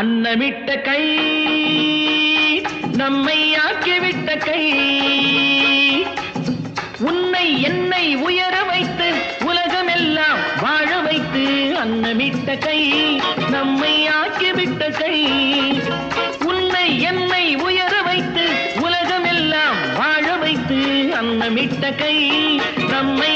அன்னமிட்ட கை நம்மை ஆக்கிவிட்ட கை. உன்னை என்னை உயர வைத்து உலகமெல்லாம் வாழ வைத்து அன்னமிட்ட கை நம்மை ஆக்கிவிட்ட கை. உன்னை என்னை உயர வைத்து உலகமெல்லாம் வாழ வைத்து அன்னமிட்ட கை. நம்மை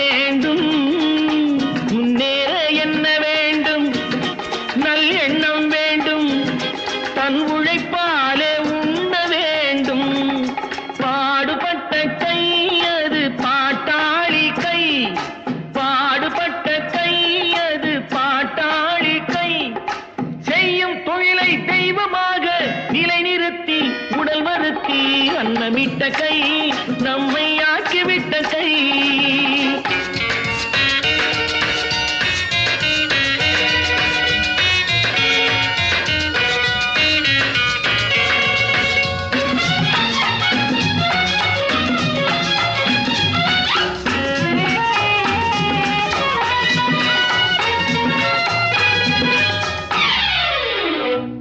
தன் உழைப்பாலே உண்ண வேண்டும். பாடுபட்ட கை அது பாட்டாளி கை. பாடுபட்ட கை அது பாட்டாளி கை. செய்யும் தொழிலை தெய்வமாக நிலைநிறுத்தி உடல் மறுத்தி அன்னமிட்ட கை. நம்மை ஆக்கிவிட்ட கை.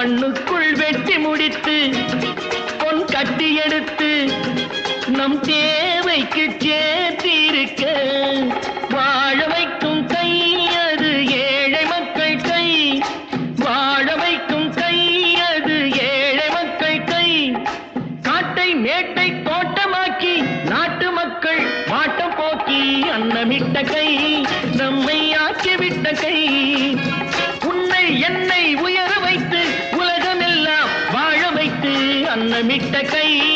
மண்ணுக்குள் வெட்டி முடித்து பொன் கட்டி எடுத்து நம் தேவைக்கு சேர்த்திருக்க வாழ வைக்கும் கை அது ஏழை மக்கள் கை. வாழ வைக்கும் கை அது ஏழை மக்கள் கை. காட்டை மேட்டை தோட்டமாக்கி நாட்டு மக்கள் மாட்டம் போக்கி அன்னமிட்ட கை நம்மை ஆக்கிவிட்ட கை. உன்னை என்னை உயர் உலகமெல்லாம் வாழ வைத்து அன்னமிட்ட கை நம்மை